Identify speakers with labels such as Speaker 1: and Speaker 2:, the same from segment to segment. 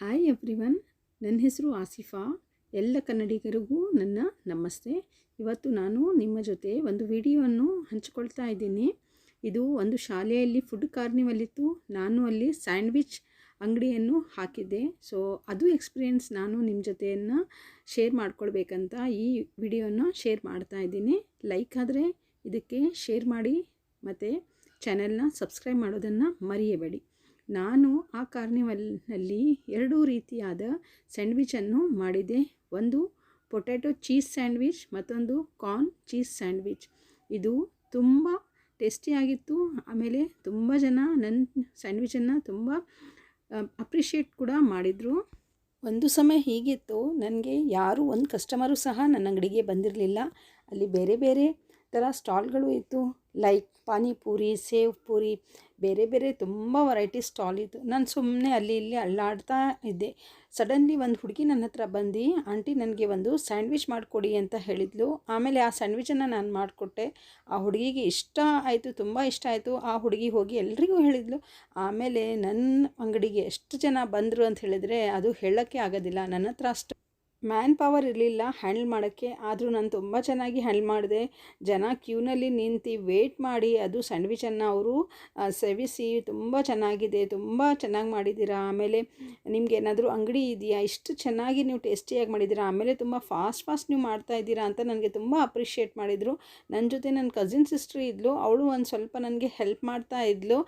Speaker 1: Hi everyone ನನ್ನ ಹೆಸರು ಆಸಿಫಾ. ಎಲ್ಲ ಕನ್ನಡಿಗರಿಗೂ ನನ್ನ ನಮಸ್ತೆ. ಇವತ್ತು ನಾನು ನಿಮ್ಮ ಜೊತೆ ಒಂದು ವಿಡಿಯೋವನ್ನು ಹಂಚಿಕೊಳ್ತಾ ಇದ್ದೀನಿ. ಇದು ಒಂದು ಶಾಲೆಯಲ್ಲಿ ಫುಡ್ ಕಾರ್ನಿವಲ್ ಇತ್ತು. ನಾನು ಅಲ್ಲಿ ಸ್ಯಾಂಡ್ವಿಚ್ ಅಂಗಡಿಯನ್ನು ಹಾಕಿದ್ದೆ. ಸೊ ಅದು ಎಕ್ಸ್ಪೀರಿಯೆನ್ಸ್ ನಾನು ನಿಮ್ಮ ಜೊತೆಯನ್ನು ಶೇರ್ ಮಾಡ್ಕೊಳ್ಬೇಕಂತ ಈ ವಿಡಿಯೋನ ಶೇರ್ ಮಾಡ್ತಾ ಇದ್ದೀನಿ. ಲೈಕ್ ಆದರೆ ಇದಕ್ಕೆ ಶೇರ್ ಮಾಡಿ, ಮತ್ತು ಚಾನೆಲ್ನ ಸಬ್ಸ್ಕ್ರೈಬ್ ಮಾಡೋದನ್ನು ಮರೆಯಬೇಡಿ. ನಾನು ಆ ಕಾರ್ನಿವಲ್ನಲ್ಲಿ ಎರಡೂ ರೀತಿಯಾದ ಸ್ಯಾಂಡ್ವಿಚನ್ನು ಮಾಡಿದೆ. ಒಂದು ಪೊಟ್ಯಾಟೊ ಚೀಸ್ ಸ್ಯಾಂಡ್ವಿಚ್, ಮತ್ತೊಂದು ಕಾರ್ನ್ ಚೀಸ್ ಸ್ಯಾಂಡ್ವಿಚ್. ಇದು ತುಂಬ ಟೇಸ್ಟಿಯಾಗಿತ್ತು. ಆಮೇಲೆ ತುಂಬ ಜನ ನನ್ನ ಸ್ಯಾಂಡ್ವಿಚನ್ನು ತುಂಬ ಅಪ್ರಿಷಿಯೇಟ್ ಕೂಡ ಮಾಡಿದರು. ಒಂದು ಸಮಯ ಹೀಗಿತ್ತು. ನನಗೆ ಯಾರೂ, ಒಂದು ಕಸ್ಟಮರು ಸಹ ನನ್ನ ಅಂಗಡಿಗೆ ಬಂದಿರಲಿಲ್ಲ. ಅಲ್ಲಿ ಬೇರೆ ಬೇರೆ ಥರ ಸ್ಟಾಲ್ಗಳು ಇತ್ತು. ಲೈಕ್ ಪಾನಿಪೂರಿ, ಸೇವ್ ಪೂರಿ, ಬೇರೆ ಬೇರೆ ತುಂಬ ವೆರೈಟಿ ಸ್ಟಾಲ್ ಇತ್ತು. ನಾನು ಸುಮ್ಮನೆ ಅಲ್ಲಿ ಇಲ್ಲಿ ಅಳ್ಳಾಡ್ತಾ ಇದ್ದೆ. ಸಡನ್ಲಿ ಒಂದು ಹುಡುಗಿ ನನ್ನ ಹತ್ರ ಬಂದು, ಆಂಟಿ ನನಗೆ ಒಂದು ಸ್ಯಾಂಡ್ವಿಚ್ ಮಾಡಿಕೊಡಿ ಅಂತ ಹೇಳಿದ್ಲು. ಆಮೇಲೆ ಆ ಸ್ಯಾಂಡ್ವಿಚನ್ನು ನಾನು ಮಾಡಿಕೊಟ್ಟೆ. ಆ ಹುಡುಗಿಗೆ ಇಷ್ಟ ಆಯಿತು, ತುಂಬ ಇಷ್ಟ ಆಯಿತು. ಆ ಹುಡುಗಿ ಹೋಗಿ ಎಲ್ರಿಗೂ ಹೇಳಿದ್ಲು. ಆಮೇಲೆ ನನ್ನ ಅಂಗಡಿಗೆ ಎಷ್ಟು ಜನ ಬಂದರು ಅಂತ ಹೇಳಿದರೆ ಅದು ಹೇಳೋಕ್ಕೆ ಆಗೋದಿಲ್ಲ. ನನ್ನ ಹತ್ರ ಅಷ್ಟು ಮ್ಯಾನ್ ಪವರ್ ಇರಲಿಲ್ಲ, ಹ್ಯಾಂಡಲ್ ಮಾಡೋಕ್ಕೆ. ಆದರೂ ನಾನು ತುಂಬ ಚೆನ್ನಾಗಿ ಹ್ಯಾಂಡಲ್ ಮಾಡಿದೆ. ಜನ ಕ್ಯೂನಲ್ಲಿ ನಿಂತು ವೇಟ್ ಮಾಡಿ, ಅದು ಸ್ಯಾಂಡ್ವಿಚನ್ನು ಅವರು ಸೇವಿಸಿ ತುಂಬ ಚೆನ್ನಾಗಿದೆ, ತುಂಬ ಚೆನ್ನಾಗಿ ಮಾಡಿದ್ದೀರಾ. ಆಮೇಲೆ ನಿಮ್ಗೆ ಏನಾದರೂ ಅಂಗಡಿ ಇದೆಯಾ? ಇಷ್ಟು ಚೆನ್ನಾಗಿ ನೀವು ಟೇಸ್ಟಿಯಾಗಿ ಮಾಡಿದ್ದೀರಾ? ಆಮೇಲೆ ತುಂಬ ಫಾಸ್ಟ್ ಫಾಸ್ಟ್ ನೀವು ಮಾಡ್ತಾ ಇದ್ದೀರಾ ಅಂತ ನನಗೆ ತುಂಬ ಅಪ್ರಿಷಿಯೇಟ್ ಮಾಡಿದರು. ನನ್ನ ಜೊತೆ ನನ್ನ ಕಸಿನ್ ಸಿಸ್ಟ್ರ್ ಇದ್ಲು, ಅವಳು ಒಂದು ಸ್ವಲ್ಪ ನನಗೆ ಹೆಲ್ಪ್ ಮಾಡ್ತಾ ಇದ್ಲು.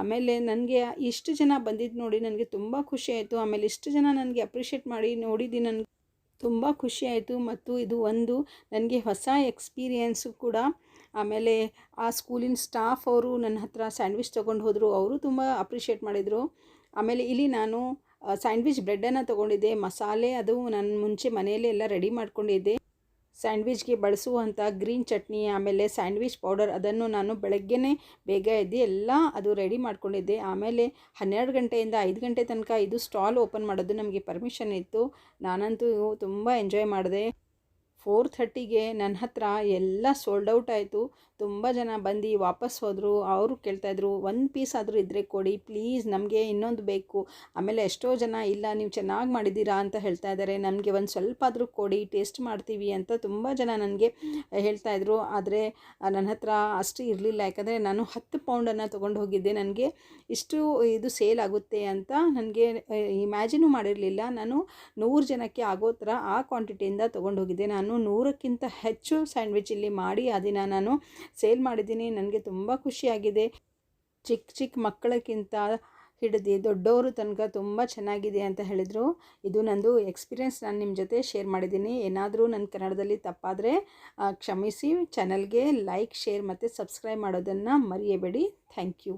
Speaker 1: ಆಮೇಲೆ ನನಗೆ ಇಷ್ಟು ಜನ ಬಂದಿದ್ದು ನೋಡಿ ನನಗೆ ತುಂಬ ಖುಷಿ ಆಯಿತು. ಆಮೇಲೆ ಇಷ್ಟು ಜನ ನನಗೆ ಅಪ್ರಿಷಿಯೇಟ್ ಮಾಡಿ ನೋಡಿದ್ದೀನಿ ನನಗೆ ತುಂಬ ಖುಷಿಯಾಯಿತು ಮತ್ತು ಇದು ಒಂದು ನನಗೆ ಹೊಸ ಎಕ್ಸ್ಪೀರಿಯೆನ್ಸು ಕೂಡ. ಆಮೇಲೆ ಆ ಸ್ಕೂಲಿನ ಸ್ಟಾಫ್ ಅವರು ನನ್ನ ಹತ್ರ ಸ್ಯಾಂಡ್ವಿಚ್ ತೊಗೊಂಡು ಹೋದರು, ಅವರು ತುಂಬ ಅಪ್ರಿಷಿಯೇಟ್ ಮಾಡಿದರು. ಆಮೇಲೆ ಇಲ್ಲಿ ನಾನು ಸ್ಯಾಂಡ್ವಿಚ್ ಬ್ರೆಡ್ಡನ್ನು ತೊಗೊಂಡಿದ್ದೆ, ಮಸಾಲೆ ಅದು ನಾನು ಮುಂಚೆ ಮನೆಯಲ್ಲೇ ಎಲ್ಲ ರೆಡಿ ಮಾಡ್ಕೊಂಡಿದ್ದೆ. ಸ್ಯಾಂಡ್ವಿಚ್ಗೆ ಬಳಸುವಂಥ ಗ್ರೀನ್ ಚಟ್ನಿ, ಆಮೇಲೆ ಸ್ಯಾಂಡ್ವಿಚ್ ಪೌಡರ್ ಅದನ್ನು ನಾನು ಬೆಳಗ್ಗೆನೇ ಬೇಗ ಎದ್ದು ಎಲ್ಲ ಅದು ರೆಡಿ ಮಾಡ್ಕೊಂಡಿದ್ದೆ. ಆಮೇಲೆ ಹನ್ನೆರಡು ಗಂಟೆಯಿಂದ ಐದು ಗಂಟೆ ತನಕ ಇದು ಸ್ಟಾಲ್ ಓಪನ್ ಮಾಡೋದು ನಮಗೆ ಪರ್ಮಿಷನ್ ಇತ್ತು. ನಾನಂತೂ ತುಂಬ ಎಂಜಾಯ್ ಮಾಡಿದೆ. ಫೋರ್ ಥರ್ಟಿಗೆ ನನ್ನ ಹತ್ರ ಎಲ್ಲ ಸೋಲ್ಡ್ ಔಟ್ ಆಯಿತು. ತುಂಬ ಜನ ಬಂದು ವಾಪಸ್ ಹೋದರು. ಅವರು ಕೇಳ್ತಾಯಿದ್ರು ಒಂದು ಪೀಸ್ ಆದರೂ ಇದ್ದರೆ ಕೊಡಿ, ಪ್ಲೀಸ್ ನಮಗೆ ಇನ್ನೊಂದು ಬೇಕು. ಆಮೇಲೆ ಎಷ್ಟೋ ಜನ, ಇಲ್ಲ, ನೀವು ಚೆನ್ನಾಗಿ ಮಾಡಿದ್ದೀರಾ? ಅಂತ ಹೇಳ್ತಾ ಇದ್ದಾರೆ. ನಮಗೆ ಒಂದು ಸ್ವಲ್ಪ ಆದರೂ ಕೊಡಿ, ಟೇಸ್ಟ್ ಮಾಡ್ತೀವಿ ಅಂತ ತುಂಬ ಜನ ನನಗೆ ಹೇಳ್ತಾಯಿದ್ರು ಆದರೆ ನನ್ನ ಹತ್ರ ಅಷ್ಟು ಇರಲಿಲ್ಲ. ಯಾಕಂದರೆ ನಾನು ಹತ್ತು ಪೌಂಡನ್ನು ತೊಗೊಂಡು ಹೋಗಿದ್ದೆ. ನನಗೆ ಇಷ್ಟು ಇದು ಸೇಲ್ ಆಗುತ್ತೆ ಅಂತ ನನಗೆ ಇಮ್ಯಾಜಿನೂ ಮಾಡಿರಲಿಲ್ಲ. ನಾನು ನೂರು ಜನಕ್ಕೆ ಆಗೋ ಥರ ಆ ಕ್ವಾಂಟಿಟಿಯಿಂದ ತೊಗೊಂಡು ಹೋಗಿದ್ದೆ. ನಾನು ನೂರಕ್ಕಿಂತ ಹೆಚ್ಚು ಸ್ಯಾಂಡ್ವಿಚ್ ಇಲ್ಲಿ ಮಾಡಿ ಆ ದಿನ ನಾನು ಸೇಲ್ ಮಾಡಿದ್ದೀನಿ. ನನಗೆ ತುಂಬ ಖುಷಿಯಾಗಿದೆ. ಚಿಕ್ಕ ಚಿಕ್ಕ ಮಕ್ಕಳಕ್ಕಿಂತ ಹಿಡಿದು ದೊಡ್ಡವರು ತನಕ ತುಂಬ ಚೆನ್ನಾಗಿದೆ ಅಂತ ಹೇಳಿದರು. ಇದು ನಂದು ಎಕ್ಸ್ಪೀರಿಯೆನ್ಸ್ ನಾನು ನಿಮ್ಮ ಜೊತೆ ಶೇರ್ ಮಾಡಿದ್ದೀನಿ. ಏನಾದರೂ ನನ್ನ ಕನ್ನಡದಲ್ಲಿ ತಪ್ಪಾದರೆ ಕ್ಷಮಿಸಿ. ಚಾನಲ್ಗೆ ಲೈಕ್, ಶೇರ್ ಮತ್ತು ಸಬ್ಸ್ಕ್ರೈಬ್ ಮಾಡೋದನ್ನು ಮರೆಯಬೇಡಿ. Thank you.